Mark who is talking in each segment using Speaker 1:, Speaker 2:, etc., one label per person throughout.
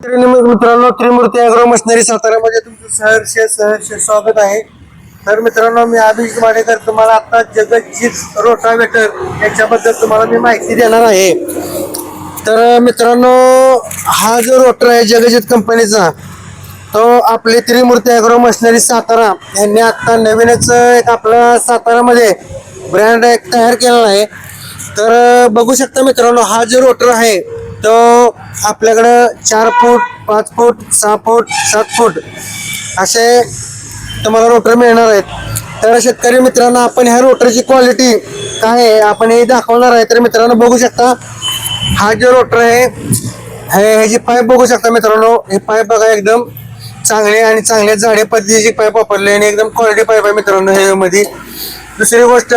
Speaker 1: मित्रांनो त्रिमूर्ती agro machinery साताऱ्यामध्ये तुमचं सहर्ष सहर्ष स्वागत आहे. तर मित्रांनो मी अभिजित वाडेकर तुम्हाला आता जगज्जीत रोटावेटर याच्याबद्दल तुम्हाला मी माहिती देणार आहे. तर मित्रांनो हा जो रोटर आहे जगजित कंपनीचा तो आपली त्रिमूर्ती अॅग्रो मशिनरी सातारा यांनी आता नवीनच एक आपला सातारामध्ये ब्रँड एक तयार केलेला आहे. तर बघू शकता मित्रांनो हा जो रोटर आहे तो आपल्याकडं चार फूट पाच फूट सहा फूट सात फूट असे तुम्हाला रोटर मिळणार आहेत. तर शेतकरी मित्रांनो आपण ह्या रोटरची क्वालिटी काय आहे आपण हे दाखवणार आहे. तर मित्रांनो बघू शकता हा जो रोटर आहे हे ह्याची पाईप बघू शकता मित्रांनो हे पाईप बघा एकदम चांगले आणि चांगल्या जाडे पद्धतीची पाईप वापरले आणि एकदम क्वालिटी पाईप आहे मित्रांनो हेमध्ये दुसरी गोष्ट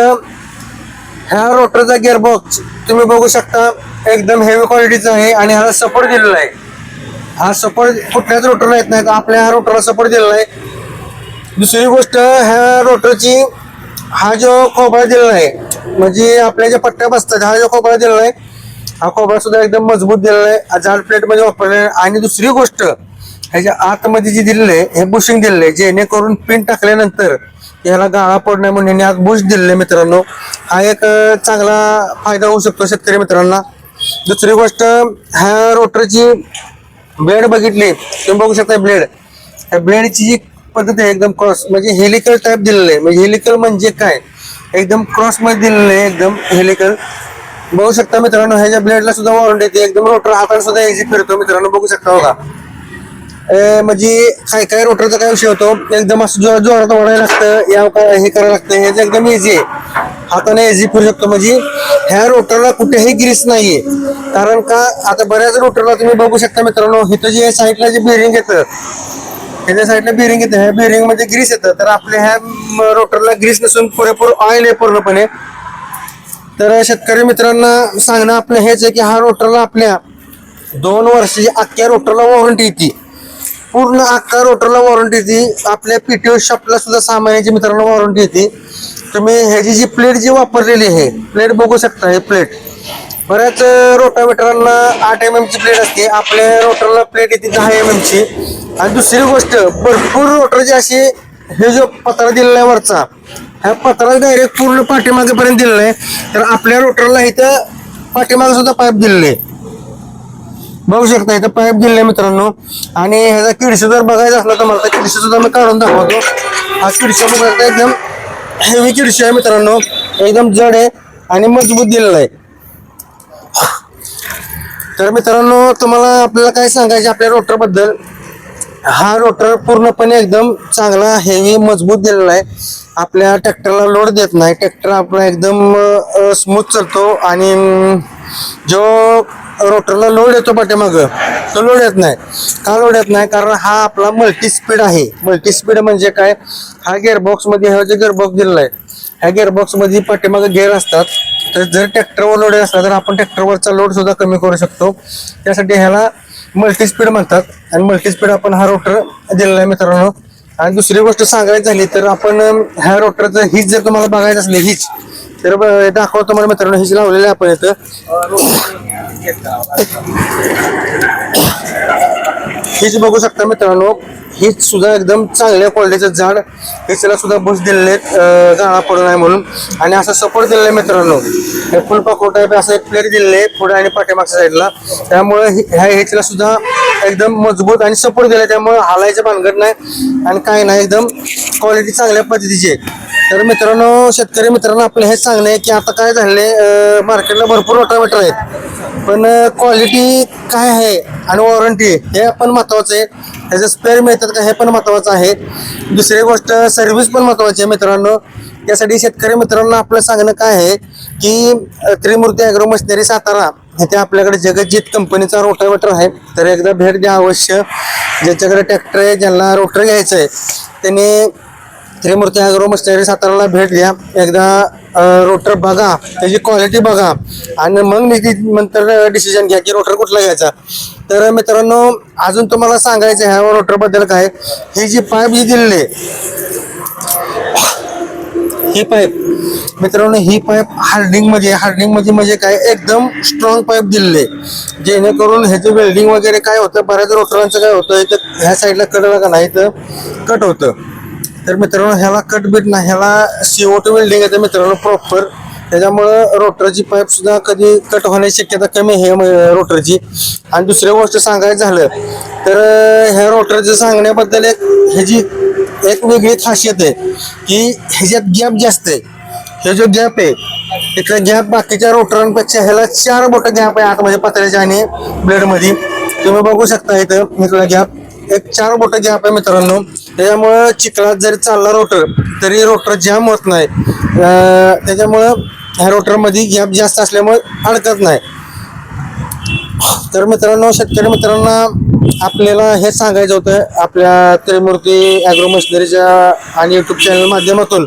Speaker 1: ह्या रोटरचा गिअरबॉक्स तुम्ही बघू शकता. एकदम हेवी क्वालिटीचं आहे आणि ह्याला सपोर्ट दिलेला आहे. हा सपोर्ट कुठल्याच रोटरला येत नाही आपल्या ह्या रोटरला सपोर्ट दिलेला आहे. दुसरी गोष्ट ह्या रोटरची हा जो खोबरा दिलेला आहे म्हणजे आपल्या ज्या पट्ट्या बसतात हा जो खोबरा दिलेला आहे हा खोबरा सुद्धा एकदम मजबूत दिलेला आहे. जाड प्लेटमध्ये वापरलेला आहे. आणि दुसरी गोष्ट ह्याच्या आतमध्ये जी दिलेलं आहे हे बुशिंग दिलेलं आहे जेणेकरून पिन टाकल्यानंतर याला गाळा पडू नये म्हणून आज बुश दिलेलं आहे मित्रांनो. हा एक चांगला फायदा होऊ शकतो शेतकरी मित्रांना. दुसरी गोष्ट ह्या रोटरची ब्लेड बघितली तुम्ही बघू शकता ब्लेड. ह्या ब्लेडची जी पद्धत आहे एकदम क्रॉस म्हणजे हेलिकल टाईप दिलेलं आहे. म्हणजे हेलिकल म्हणजे काय? एकदम क्रॉसमध्ये दिलेलं आहे एकदम हेलिकल. बघू शकता मित्रांनो ह्याच्या ब्लेडला सुद्धा वॉरंटी येते. एकदम रोटर हाताने सुद्धा एक्झिट फिरतो मित्रांनो बघू शकता बघा. म्हणजे काय काय रोटरचा काय विषय होतो? एकदम असं जोरात जोरात ओढायला लागतं या काय हे करायला लागतं ह्याचं एकदम इझी आहे. हाताने इझी फिरू शकतो म्हणजे ह्या रोटरला कुठेही ग्रीस नाहीये. कारण का आता बऱ्याच रोटरला तुम्ही बघू शकता मित्रांनो इथं जे साईडला जे बिरिंग येतं ह्याच्या साईडला बिरिंग येतं ह्या बिरिंगमध्ये ग्रीस येतं. तर आपल्या ह्या रोटरला ग्रीस नसून पुरेपूर ऑइल आहे पूर्णपणे. तर शेतकरी मित्रांना सांगणं आपलं हेच आहे की हा रोटरला आपल्या दोन वर्षाची अख्ख्या रोटरला वॉरंटी येते. पूर्ण अख्खा रोटरला वॉरंटी येते. आपल्या पीटीओ शॉपला सुद्धा सामान्याची महिन्याची मित्रांनो वॉरंटी येते. तुम्ही ह्याची जी प्लेट जी वापरलेली आहे प्लेट बघू शकता हे प्लेट. बऱ्याच रोटावेटरांना आठ एम ची प्लेट असते. आपल्या रोटरला प्लेट येते दहा एम ची. आणि दुसरी गोष्ट भरपूर रोटरची अशी हे जो पत्रा दिलेला आहे वरचा ह्या पत्रा डायरेक्ट पूर्ण पाठीमागेपर्यंत दिलेला आहे. तर आपल्या रोटरला इथं पाठीमागे सुद्धा पाईप दिलेले आहे. बघू शकता इथं पाईप दिले मित्रांनो. आणि ह्याचा किडशी जर बघायचं असला तर मला किडशी सुद्धा मी काढून दाखवतो. हा किडशी बघायचा एकदम हेवी किडशी आहे मित्रांनो एकदम जड आहे आणि मजबूत दिलेला आहे. तर मित्रांनो तुम्हाला आपल्याला काय सांगायचे आपल्या रोटरबद्दल हा रोटर पूर्णपणे एकदम चांगला हेवी मजबूत दिलेला आहे. आपल्या ट्रॅक्टरला लोड देत नाही. ट्रॅक्टर आपला एकदम स्मूथ चालतो आणि जो रोटरला लोड येतो पाठीमाग. तो लोड येत नाही. का लोड येत नाही? कारण हा आपला मल्टी स्पीड आहे. मल्टी स्पीड म्हणजे काय? हा गिअरबॉक्समध्ये हा जो गिअरबॉक्स दिलेला आहे ह्या गिअरबॉक्समध्ये पाठीमागे गिअर असतात. तर जर ट्रॅक्टरवर लोड असला तर आपण ट्रॅक्टरवरचा लोड सुद्धा कमी करू शकतो. त्यासाठी ह्याला मल्टी स्पीड म्हणतात. आणि मल्टी स्पीड आपण हा रोटर दिलेला आहे मित्रांनो. आणि दुसरी गोष्ट सांगायची झाली तर आपण ह्या रोटरचं हिच जर तुम्हाला बघायचं असले हिच. तर ब- दाखवतो मला मित्रांनो हिच लावलेलं आहे आपण इथं. हीच बघू शकता मित्रांनो हीच सुद्धा एकदम चांगल्या क्वालिटीचं झाड हिचला सुद्धा बस दिलेले आहेत अं, गाळा पडू नये म्हणून. आणि असं सपोर्ट दिलेलं आहे मित्रांनो. हे टाईप असं एक प्लेट दिलेले आहे पुढे आणि पाठीमागच्या साईडला त्यामुळे ह्या हिचला सुद्धा एकदम मजबूत आणि सपोर्ट दिला त्यामुळे हालायचं भानगड नाही आणि काय नाही एकदम क्वालिटी चांगल्या पद्धतीची आहे. तर मित्रांनो शेतकरी मित्रांनो आपलं हेच सांगणं आहे की आता काय झाले मार्केटला भरपूर रोटावेटर आहेत. पण क्वालिटी काय आहे आणि वॉरंटी हे पण महत्वाचं आहे. त्याचे स्पेअर मिळतात का हे पण महत्वाचं आहे. दुसरी गोष्ट सर्व्हिस पण महत्वाची आहे मित्रांनो. त्यासाठी शेतकरी मित्रांनो आपलं सांगणं काय आहे की त्रिमूर्ती अॅग्रो मशिनरी सातारा इथे आपल्याकडे जगज्जीत कंपनीचा रोटावेटर आहे. तर एकदा भेट द्या अवश्य. ज्याच्याकडे ट्रॅक्टर आहे ज्यांना रोटर घ्यायचं आहे त्यांनी त्रिमूर्ती अॅग्रो मशिनरी साताराला भेट द्या. एकदा रोटर बघा त्याची क्वालिटी बघा. आणि मग निधी नंतर डिसिजन घ्या की रोटर कुठला घ्यायचा. तर मित्रांनो अजून तुम्हाला सांगायचं ह्या रोटरबद्दल काय? ही जी पाईप जी दिलेली आहे ही पाईप. मित्रांनो ही पाईप हार्डिंगमध्ये हार्डिंगमध्ये म्हणजे काय एकदम स्ट्रॉंग पाईप दिलेले जेणेकरून ह्याचं वेल्डिंग वगैरे काय होतं बऱ्याच रोटरांचं काय होतं इथं ह्या साईडला कट का नाही तर कट होतं. तर मित्रांनो ह्याला कट बीट नाही ह्याला सीओट वेल्डिंग येतं मित्रांनो प्रॉपर त्याच्यामुळं रोटरची पाईप सुद्धा कधी कट होण्याची शक्यता कमी आहे रोटरची. आणि दुसरी गोष्ट सांगायचं झालं तर ह्या रोटरचं सांगण्याबद्दल एक ह्याची एक वेगळी खासियत आहे की ह्याच्यात गॅप जास्त आहे हे जो गॅप आहे इथला गॅप बाकीच्या रोटरांपेक्षा ह्याला चार मोठा गॅप आहे आतमध्ये पत्र्याच्या आणि ब्लेडमध्ये तुम्ही बघू शकता इथं इथला गॅप एक चार मोठा गॅप आहे मित्रांनो. त्याच्यामुळं चिखलात जरी चालला रोटर तरी रोटर जाम होत नाही. त्याच्यामुळं ह्या रोटरमध्ये गॅप जास्त असल्यामुळे अडकत नाही. तर मित्रांनो शेतकरी मित्रांना आपल्याला हे सांगायचं होतं आपल्या त्रिमूर्ती ॲग्रो मशिनरीच्या आणि यूट्यूब चॅनल माध्यमातून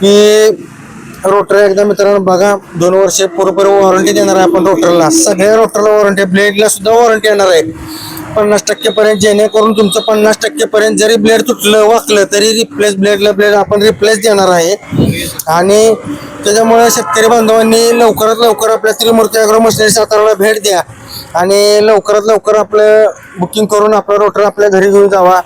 Speaker 1: की रोटर एकदा मित्रांनो बघा दोन वर्ष पूर्वपूर्व वॉरंटी देणार आहे आपण रोटरला. सगळ्या रोटरला वॉरंटी ब्लेडला सुद्धा वॉरंटी येणार आहे. पन्नास टक्केपर्यंत जेणेकरून तुमचं पन्नास टक्केपर्यंत जरी ब्लेड तुटलं वाकलं तरी रिप्लेस ब्लेडला ब्लेड आपण रिप्लेस देणार आहे. आणि त्याच्यामुळे शेतकरी बांधवांनी लवकरात लवकर आपल्या त्रिमूर्ती अॅग्रो मशिनरी साताराला भेट द्या. आणि लवकरात लवकर आपलं बुकिंग करून आपला रोटर आपल्या घरी घेऊन जावा.